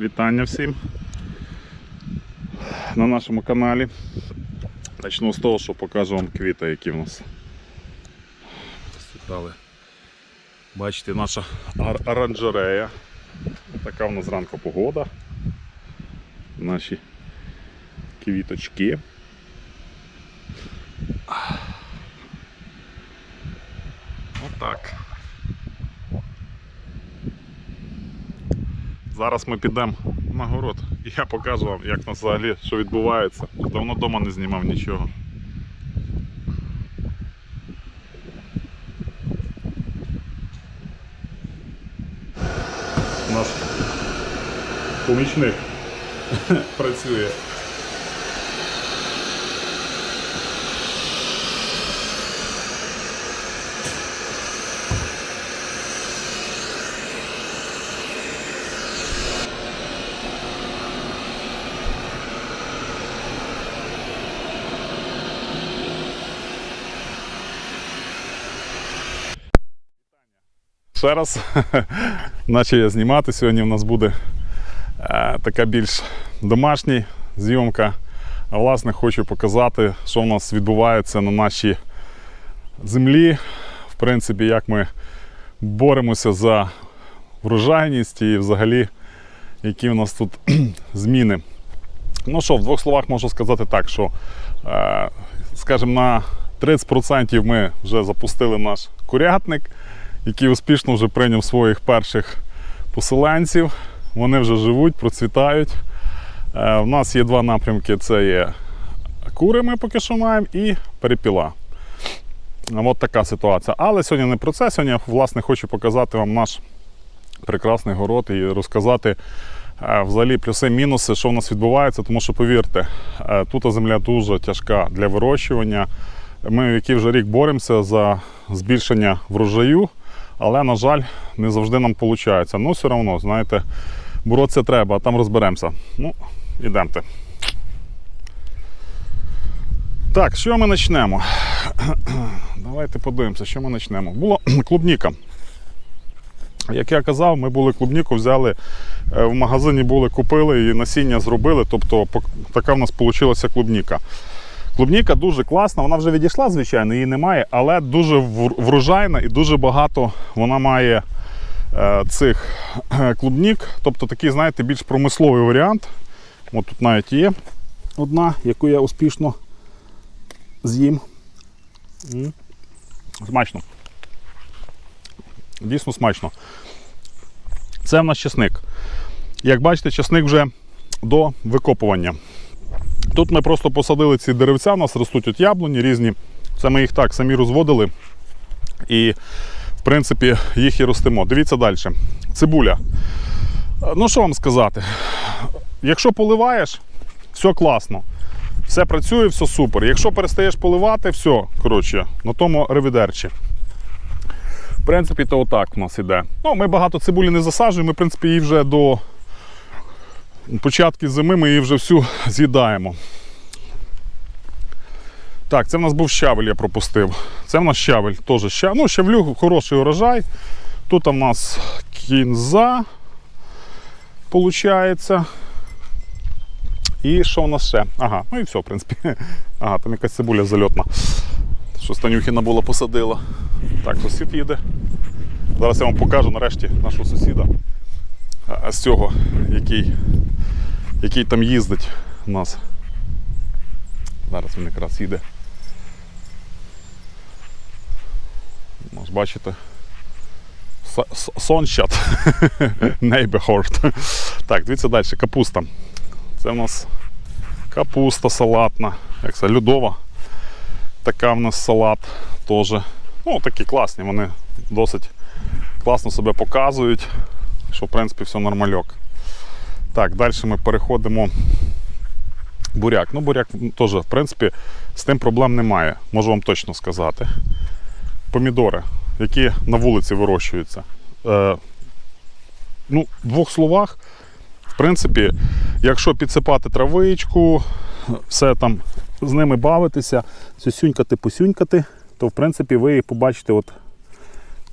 Вітання всім на нашому каналі. Почну з того, що покажу вам квіти, які в нас розцвітали. Бачите, наша оранжерея. Така в нас зранку погода. Наші квіточки. Отак. Зараз ми підемо на город і я покажу вам, як нас взагалі що відбувається. Давно вдома не знімав нічого. У нас помічник працює. Ще раз наче я знімати. Сьогодні в нас буде е, така більш домашня зйомка. А власне хочу показати, що в нас відбувається на нашій землі. В принципі, як ми боремося за врожайність і взагалі, які в нас тут зміни. Ну що, в двох словах можу сказати так, що, е, скажімо, на 30% ми вже запустили наш курятник, який успішно вже прийняв своїх перших поселенців. Вони вже живуть, процвітають. Е, У нас є два напрямки: це є кури, ми поки що маємо, і перепіла. От така ситуація. Але сьогодні не про це. Сьогодні я власне хочу показати вам наш прекрасний город і розказати е, взагалі плюси-мінуси, що в нас відбувається. Тому що, повірте, е, тут земля дуже тяжка для вирощування. Ми який вже рік боремося за збільшення врожаю, але, на жаль, не завжди нам виходить. Ну, все одно, знаєте, боротися треба, а там розберемося. Ну, ідемте. Так, що ми почнемо? Давайте подивимося, що ми почнемо. Була клубніка. Як я казав, ми були клубніку, взяли е, в магазині були, купили і насіння зробили. Тобто така в нас вийшла клубніка. Клубніка дуже класна, вона вже відійшла, звичайно, її немає, але дуже врожайна і дуже багато вона має е, цих клубнік. Тобто такий, знаєте, більш промисловий варіант. От тут навіть є одна, яку я успішно з'їм. Смачно. Дійсно смачно. Це в нас чесник. Як бачите, чесник вже до викопування. Тут ми просто посадили ці деревця, у нас ростуть от яблуні різні. Це ми їх так самі розводили. І, в принципі, їх і ростимо. Дивіться далі. Цибуля. Ну, що вам сказати? Якщо поливаєш, все класно. Все працює, все супер. Якщо перестаєш поливати, все, коротше, на тому ревідерчі. В принципі, то отак у нас іде. Ну, ми багато цибулі не засаджуємо, ми, в принципі, її вже до початку зими ми її вже всю з'їдаємо. Так, це в нас був щавель, я пропустив. Це в нас щавель, теж щавель. Ну, щавлю хороший урожай. Тут у нас кінза, виходить. І що у нас ще? Ага, ну і все, в принципі. Ага, там якась цибуля зальотна. Що Станюхіна була посадила. Так, сусід їде. Зараз я вам покажу нарешті нашого сусіда з цього, який, який там їздить у нас. Зараз він якраз їде. Ось бачите. Сонщат. Neighborhood. Так, дивіться далі, капуста. Це в нас капуста салатна, як це, льодова. Така в нас салат теж. Ну, такі класні, вони досить класно себе показують, що в принципі все нормальок. Так, далі ми переходимо. Буряк. Ну, буряк теж, в принципі, з тим проблем немає, можу вам точно сказати. Помідори, які на вулиці вирощуються. Е, ну, в двох словах, в принципі, якщо підсипати травичку, все там з ними бавитися, сюсюнькати, посюнькати, то в принципі ви побачите, от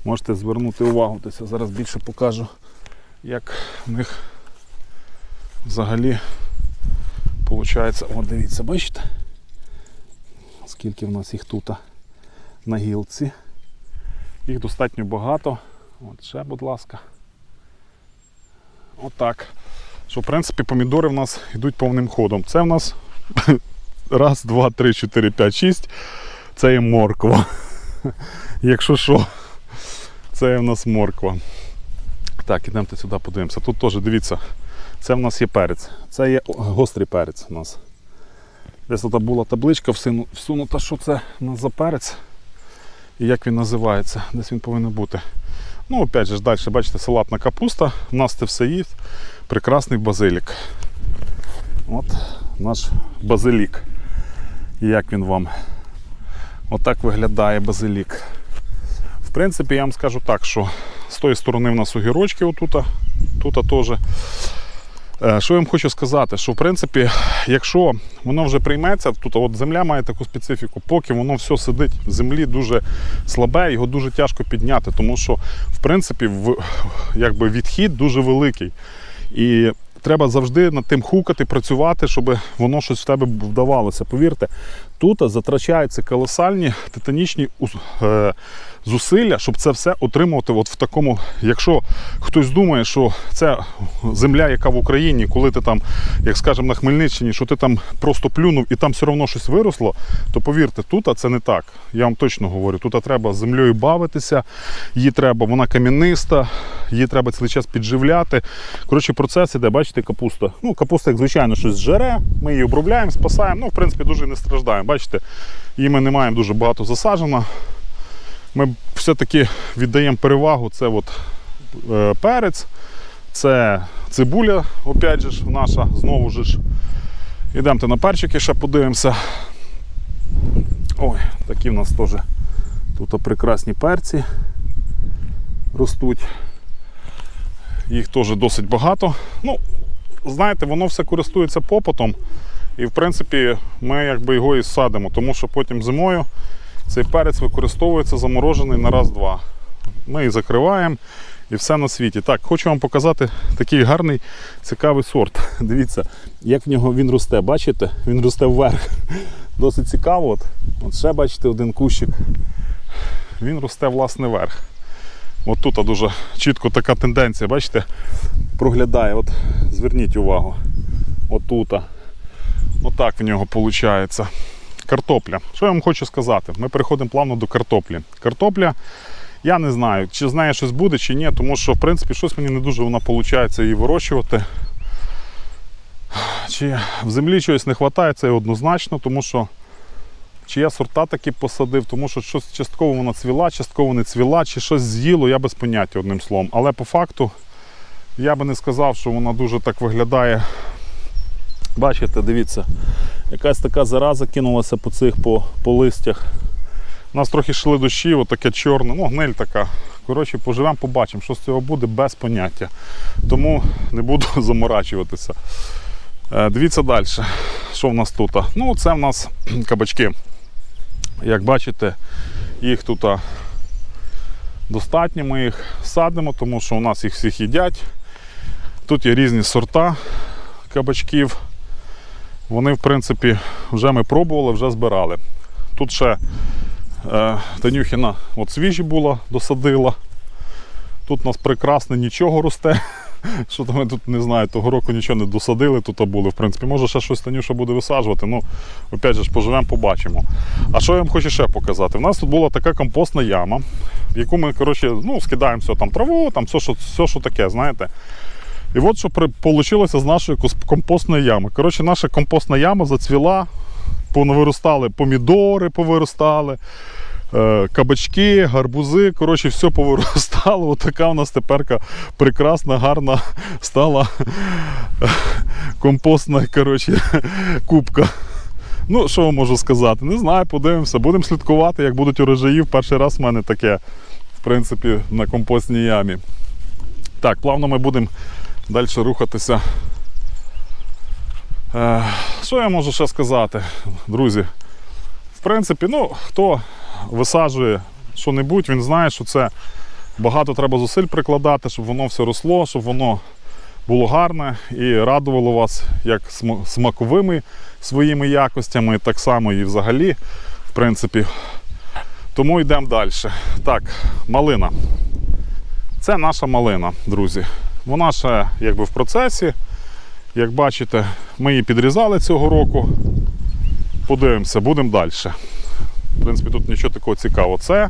можете звернути увагу. Тобто я зараз більше покажу, як в них взагалі виходить, от дивіться, бачите? Скільки в нас їх тут на гілці. Їх достатньо багато. От ще, будь ласка. Отак. Що, в принципі, помідори в нас йдуть повним ходом. Це в нас раз, два, три, чотири, п'ять, шість. Це є морква. Якщо що, це є в нас морква. Так, ідемте сюди подивимося. Тут теж дивіться, це в нас є перець. Це є гострий перець у нас. Десь тут була табличка всуну- всунута, що це у нас за перець і як він називається, десь він повинен бути. Ну, опять же, далі, бачите, салатна капуста. У нас це все є. Прекрасний базилік. От наш базилік. Як він вам? Отак виглядає базилік. В принципі, я вам скажу так, що з тої сторони в нас огірочки отута, тут теж. Е, Що я вам хочу сказати, що в принципі, якщо воно вже прийметься, тут от земля має таку специфіку, поки воно все сидить в землі дуже слабе, його дуже тяжко підняти, тому що в принципі в, якби відхід дуже великий. І треба завжди над тим хукати, працювати, щоб воно щось в тебе вдавалося. Повірте, тут затрачаються колосальні титанічні е, зусилля, щоб це все отримувати от в такому. Якщо хтось думає, що це земля, яка в Україні, коли ти там, як скажемо, на Хмельниччині, що ти там просто плюнув і там все одно щось виросло, то повірте, тут це не так. Я вам точно говорю. Тут треба з землею бавитися, її треба, вона кам'яниста, її треба цілий час підживляти. Коротше, процес іде, бачите, капуста. Ну, капуста, як звичайно, щось жере, ми її обробляємо, спасаємо. Ну, в принципі, дуже не страждаємо. Бачите, її ми не маємо дуже багато засаджено. Ми все-таки віддаємо перевагу. Це от, е, перець, це цибуля, опять же ж, наша, знову ж. Ідемте на перчики, ще подивимося. Ой, такі в нас теж тут прекрасні перці ростуть. Їх теж досить багато. Ну, знаєте, воно все користується попитом. І в принципі ми якби його і садимо, тому що потім зимою цей перець використовується заморожений на раз-два. Ми і закриваємо і все на світі. Так, хочу вам показати такий гарний, цікавий сорт. Дивіться, як в нього він росте. Бачите? Він росте вверх. Досить цікаво. От, от ще бачите один кущик. Він росте власне вверх. От тут дуже чітко така тенденція, бачите, проглядає. От зверніть увагу. Отута. Отак в нього виходить. Картопля. Що я вам хочу сказати? Ми переходимо плавно до картоплі. Картопля, я не знаю, чи з нею щось буде, чи ні, тому що, в принципі, щось мені не дуже вона виходить її вирощувати. Чи в землі чогось не вистачає, це однозначно, тому що чи я сорта такі посадив, тому що щось частково вона цвіла, частково не цвіла, чи щось з'їло, я без поняття одним словом. Але по факту я би не сказав, що вона дуже так виглядає. Бачите, дивіться, якась така зараза кинулася по цих по, по листях. У нас трохи йшли дощі, отаке чорне, ну гниль така. Коротше, поживемо, побачимо, що з цього буде без поняття. Тому не буду заморачуватися. Е, Дивіться далі, що в нас тут. Ну, це в нас кабачки. Як бачите, їх тут достатньо, ми їх садимо, тому що у нас їх всіх їдять. Тут є різні сорта кабачків. Вони, в принципі, вже ми пробували, вже збирали. Тут ще е, Танюхіна от свіжі була, досадила. Тут у нас прекрасне нічого росте. Що то ми тут не знаю, того року нічого не досадили, тут були. В принципі, може ще щось Танюша буде висаджувати. Ну, опять же, поживемо, побачимо. А що я вам хочу ще показати? У нас тут була така компостна яма, в яку ми коротше, ну, скидаємо все там траву, там все, що, все, що таке, знаєте. І от що вийшло з нашої компостної ями. Коротше, наша компостна яма зацвіла, понавиростали помідори, повиростали, е, кабачки, гарбузи. Коротше, все повиростало. От така у нас тепер прекрасна, гарна стала е, компостна коротше, кубка. Ну, що можу сказати? Не знаю, подивимося. Будемо слідкувати, як будуть урожаї. Перший раз в мене таке, в принципі, на компостній ямі. Так, плавно ми будемо далі рухатися. Е, Що я можу ще сказати, друзі? В принципі, ну, хто висаджує що-небудь, він знає, що це багато треба зусиль прикладати, щоб воно все росло, щоб воно було гарне і радувало вас як см- смаковими своїми якостями, так само і взагалі, в принципі. Тому йдемо далі. Так, малина. Це наша малина, друзі. Вона ще якби в процесі. Як бачите, ми її підрізали цього року. Подивимося, будемо далі. В принципі, тут нічого такого цікавого. Це,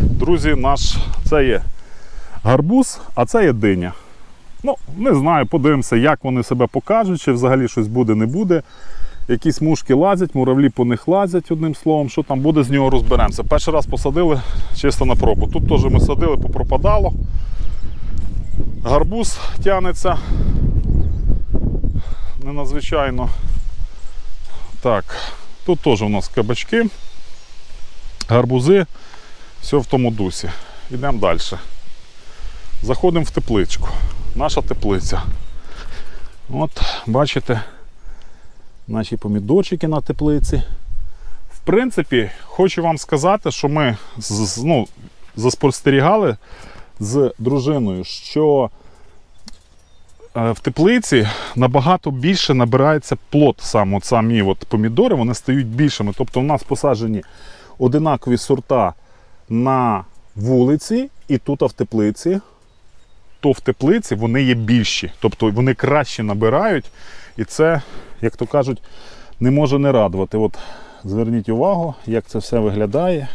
друзі, наш це є гарбуз, а це є диня. Ну, не знаю, подивимося, як вони себе покажуть, чи взагалі щось буде, не буде. Якісь мушки лазять, муравлі по них лазять, одним словом, що там буде, з нього розберемося. Перший раз посадили чисто на пробу. Тут теж ми садили, попропадало. Гарбуз тягнеться. Не надзвичайно. Так, тут теж у нас кабачки, гарбузи, все в тому дусі. Йдемо далі. Заходимо в тепличку. Наша теплиця. От, бачите, наші помідорчики на теплиці. В принципі, хочу вам сказати, що ми ну, заспостерігали з дружиною, що е, в теплиці набагато більше набирається плод сам, от самі от помідори, вони стають більшими. Тобто, у нас посаджені одинакові сорта на вулиці і тут а в теплиці. То в теплиці вони є більші, тобто вони краще набирають, і це, як то кажуть, не може не радувати. От зверніть увагу, як це все виглядає.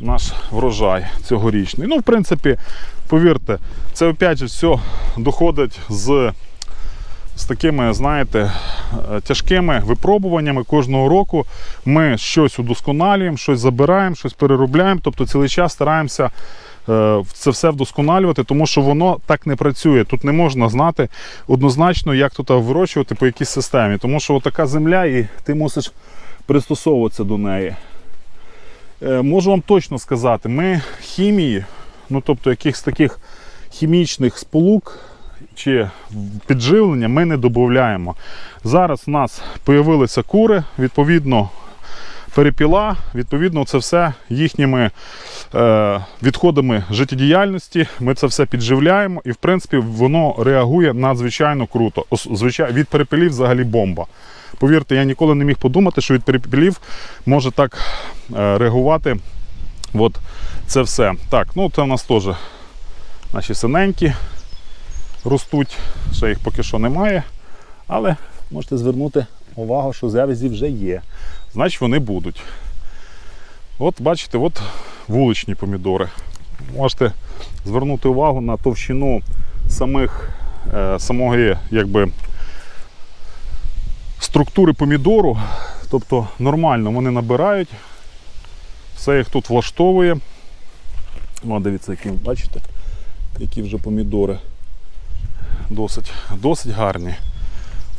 Наш врожай цьогорічний. Ну, в принципі, повірте, це опять же все доходить з, з такими, знаєте, е, тяжкими випробуваннями кожного року. Ми щось удосконалюємо, щось забираємо, щось переробляємо. Тобто цілий час стараємося е, це все вдосконалювати, тому що воно так не працює. Тут не можна знати однозначно, як тут вирощувати по якійсь системі. Тому що така земля, і ти мусиш пристосовуватися до неї. Е, Можу вам точно сказати, ми хімії, ну тобто якихось таких хімічних сполук чи підживлення ми не додаємо. Зараз в нас з'явилися кури, відповідно, перепіла, відповідно, це все їхніми е, відходами життєдіяльності. Ми це все підживляємо, і в принципі воно реагує надзвичайно круто. Від перепілів взагалі бомба. Повірте, я ніколи не міг подумати, що від перепілів може так е, реагувати. От це все. Так, ну це в нас теж наші синенькі ростуть. Ще їх поки що немає. Але можете звернути увагу, що завязі вже є. Значить вони будуть. От бачите, от вуличні помідори. Можете звернути увагу на товщину самих, е, самої якби, структури помідору. Тобто нормально вони набирають. Все їх тут влаштовує. О, дивіться, які, бачите, які вже помідори. Досить, досить гарні.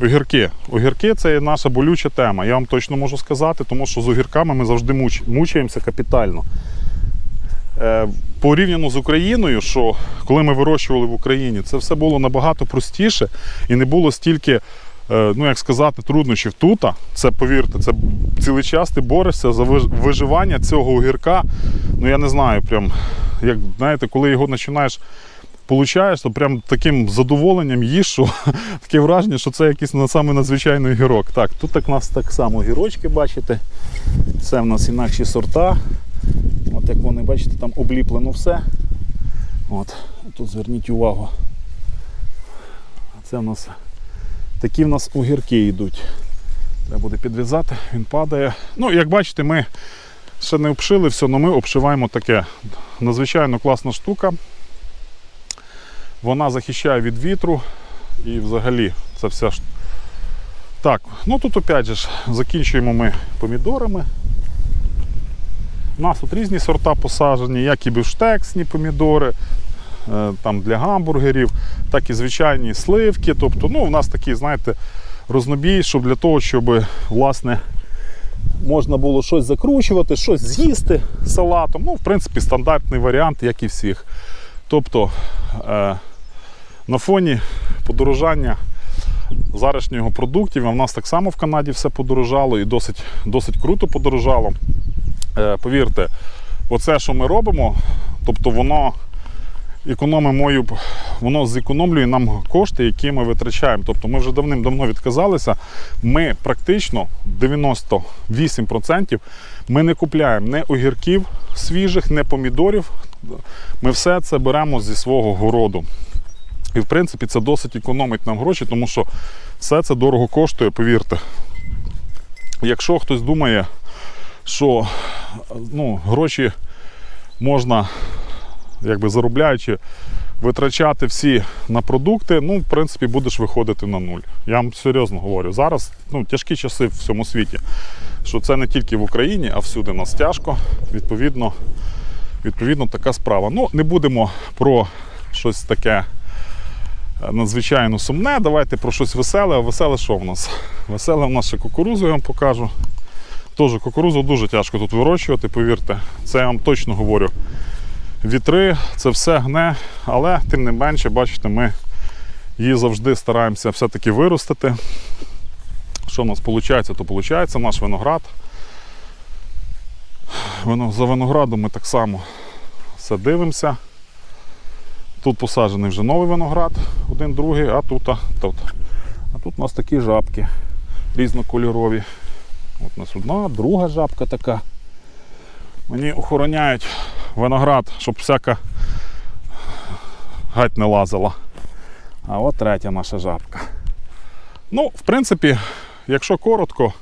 Огірки. Огірки це наша болюча тема. Я вам точно можу сказати, тому що з огірками ми завжди муч... мучаємося капітально. Е, порівняно з Україною, що коли ми вирощували в Україні, це все було набагато простіше і не було стільки, ну як сказати, труднощів тут. Це повірте, це цілий час ти борешся за виживання цього огірка. Ну я не знаю, прям як знаєте, коли його починаєш получаєш, то прям таким задоволенням їш, що таке враження, що це якийсь на- саме надзвичайний гірок. Так, тут так у нас так само гірочки, бачите. Це в нас інакші сорта. От як вони, бачите, там обліплено все. От, тут зверніть увагу. Це в нас такі в нас огірки йдуть. Треба буде підв'язати, він падає. Ну, як бачите, ми ще не обшили все, але ми обшиваємо таке. Надзвичайно класна штука. Вона захищає від вітру і взагалі це все. ж- Так, ну тут опять ж закінчуємо ми помідорами. У нас тут різні сорта посаджені, як і бифштексні помідори, там для гамбургерів, так і звичайні сливки. Тобто, ну, у нас такий, знаєте, рознобій, щоб для того, щоб власне можна було щось закручувати, щось з'їсти салатом. Ну, в принципі, стандартний варіант, як і всіх. Тобто е, на фоні подорожання зарашнього продуктів, а в нас так само в Канаді все подорожало і досить, досить круто подорожало. Е, повірте, оце, що ми робимо, тобто воно економимо воно зекономлює нам кошти, які ми витрачаємо. Тобто ми вже давним-давно відказалися. Ми практично 98% ми не купляємо не огірків свіжих, не помідорів. Ми все це беремо зі свого городу. І в принципі це досить економить нам гроші, тому що все це дорого коштує, повірте. Якщо хтось думає, що ну, гроші можна, якби заробляючи, витрачати всі на продукти, ну, в принципі, будеш виходити на нуль. Я вам серйозно говорю. Зараз ну, тяжкі часи в всьому світі. Що це не тільки в Україні, а всюди нас тяжко. Відповідно, відповідно така справа. Ну, не будемо про щось таке е, надзвичайно сумне. Давайте про щось веселе. А веселе що в нас? Веселе в нас ще кукурузу, я вам покажу. Теж кукурузу дуже тяжко тут вирощувати, повірте. Це я вам точно говорю. Вітри, це все гне, але тим не менше, бачите, ми її завжди стараємося все-таки виростити. Що в нас виходить, то виходить наш виноград. За виноградом ми так само все дивимося. Тут посаджений вже новий виноград, один другий, а тут, а, тут. А тут у нас такі жабки різнокольорові. От у нас одна, друга жабка така. Мені охороняють виноград, щоб всяка гать не лазила. А от третя наша жабка. Ну, в принципі, якщо коротко,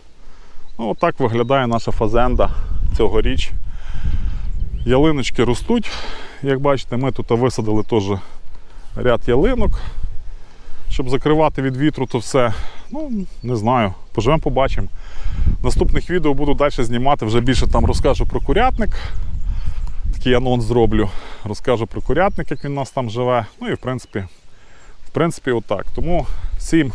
ну от так виглядає наша фазенда цьогоріч. Ялиночки ростуть. Як бачите, ми тут висадили теж ряд ялинок, щоб закривати від вітру то все. Ну, не знаю, поживемо, побачимо. Наступних відео буду далі знімати, вже більше там розкажу про курятник. Такий анонс зроблю. Розкажу про курятник, як він у нас там живе. Ну і в принципі, в принципі, отак. Тому всім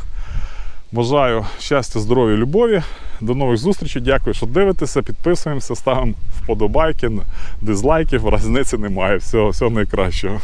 бажаю щастя, здоров'я, любові. До нових зустрічей. Дякую, що дивитеся. Підписуємося, ставимо вподобайки, дизлайків, різниці немає. Всього, всього найкращого.